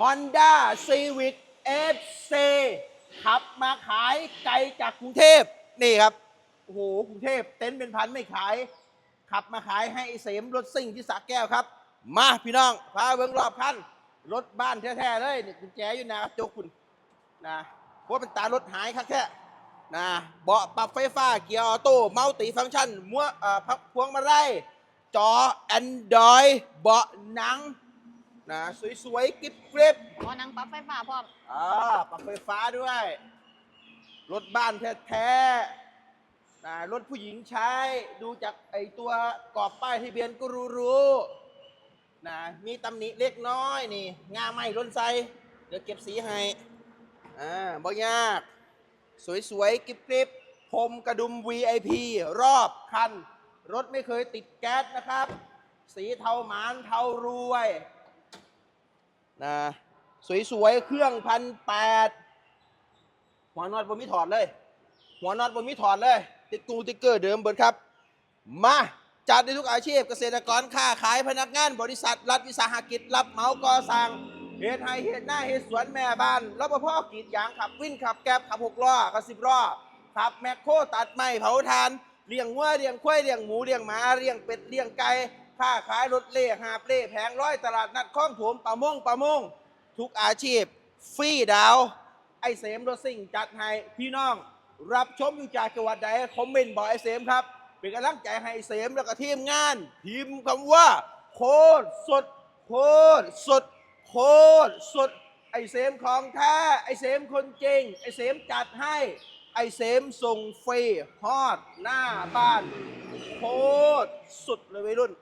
Honda Civic FC ขับมาขายไกลจากกรุงเทพนี่ครับ โอ้โหกรุงเทพเต็นท์เป็นพันไม่ขาย ขับมาขายให้ไอเสมรถซิ่งที่สระแก้วครับ มาพี่น้องพาเบิ้งรอบคันรถบ้านแท้ๆเลยนี่กุญแจอยู่นากระจกคุณนะเพราะเป็นตารถหายครับแค่นะเบาะปรับไฟฟ้าเกียร์ออโต้เมัลติฟังก์ชันมัวเอ่อพับพวงมาลัยจอ Android เบาะหนัง นะสวยๆกิ๊บเกร็บหมอนังปรั๊บไฟฟ้าพร้อมอ่าปรับไฟฟ้าด้วย รถบ้านแท้ๆนะรถผู้หญิงใช้ ดูจากไอตัวกรอบป้ายทะเบียนก็รู้รู้ๆนะมีตำหนิเล็กน้อยนี่งาไม่ล้นไซเดี๋ยวเก็บสีให้อ่าบ่ยาก สวยๆกริบๆพรมกระดุม VIP รอบคัน รถไม่เคยติดแก๊สนะครับ สีเทาหมานเทารวย นะสวยๆ เครื่องพันแปดหัวน็อตบนมีถอดเลย หัวน็อตบนมีถอดเลย ติดกรุงติ๊กเกอร์เดิมเบิดครับ มาจัดในทุกอาชีพเกษตรกรค้าขายพนักงาน บริษัท รัฐวิสาหกิจ รับเหมาก่อสร้างเหตุไห้เหตุหน้าเหตุสวนแม่บ้านรปภกรีดยางขับวิ่นขับแก๊บขับหกล้อขับสิบล้อขับแมคโครตัดไม้เผาทานเลี้ยงวัวเลี้ยงควายเลี้ยงหมูเลี้ยงหมาเลี้ยงเป็ดเลี้ยงไก่ ค้าขายรถเล่หาบเล่แผงร้อยตลาดนัดคลองถมประมงประมง ทุกอาชีพ ฟรีดาว ไอเสมรถสิ่งจัดให้พี่น้องรับชมอยู่จากจังหวัดใดคอมเมนต์บอกไอเสมครับ เป็นกำลังใจให้ไอ้เสมแล้วก็ทีมงานพิมพ์คำว่า โคตรสด โคตรสด โคตรสด ไอเสมของแท้ไอเสมคนจริง ไอเสมจัดให้ไอเสมส่งฟรีฮอด หน้าบ้าน โคตรสุดเลยวัยรุ่น